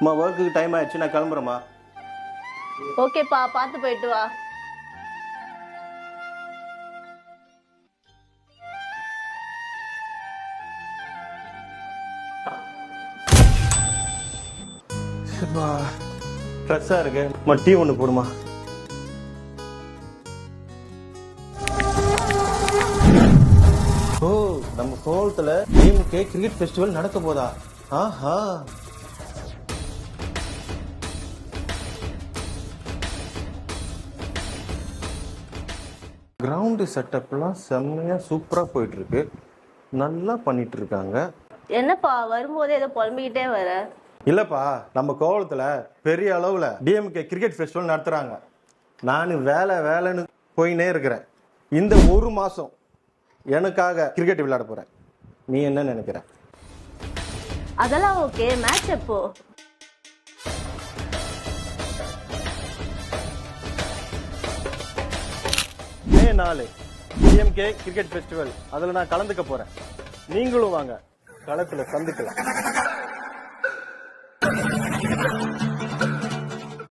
அம்மா ஒர்க்குக்கு டைம் ஆயிடுச்சு நான் கிளம்புறேம்மா. ஓகேப்பா பார்த்து போயிட்டு வா. ஸ்ட்ரெஸ்ஸாக இருக்கு. அம்மா டீ ஒன்று போடுமா? ஓ நம்ம கோலத்தில் டிஎம்கே கிரிக்கெட் ஃபெஸ்டிவல் நடக்க போதா? ஆஹா. கிரவுண்டு செட்டப்லாம் செம்மையாக சூப்பராக போயிட்டு இருக்கு நல்லா பண்ணிட்டு இருக்காங்க என்னப்பா வரும்போதே ஏதோ புலம்பிக்கிட்டே வர? இல்லப்பா நம்ம கோவளத்துல பெரிய அளவுல டிஎம்கே கிரிக்கெட் ஃபெஸ்டிவல் நடத்துறாங்க. நான் வேலை வேலைன்னு போயினே இருக்கிறேன். இந்த ஒரு மாசம் எனக்காக கிரிக்கெட் விளையாட போறேன். நீ என்ன நினைக்கிற? அதெல்லாம் ஓகே மேட்ச் எப்போ? நாலு. டிஎம்கே கிரிக்கெட் ஃபெஸ்டிவல் அதில் நான் கலந்துக்க போறேன். நீங்களும் வாங்க. களத்தில் சந்திக்கலாம்.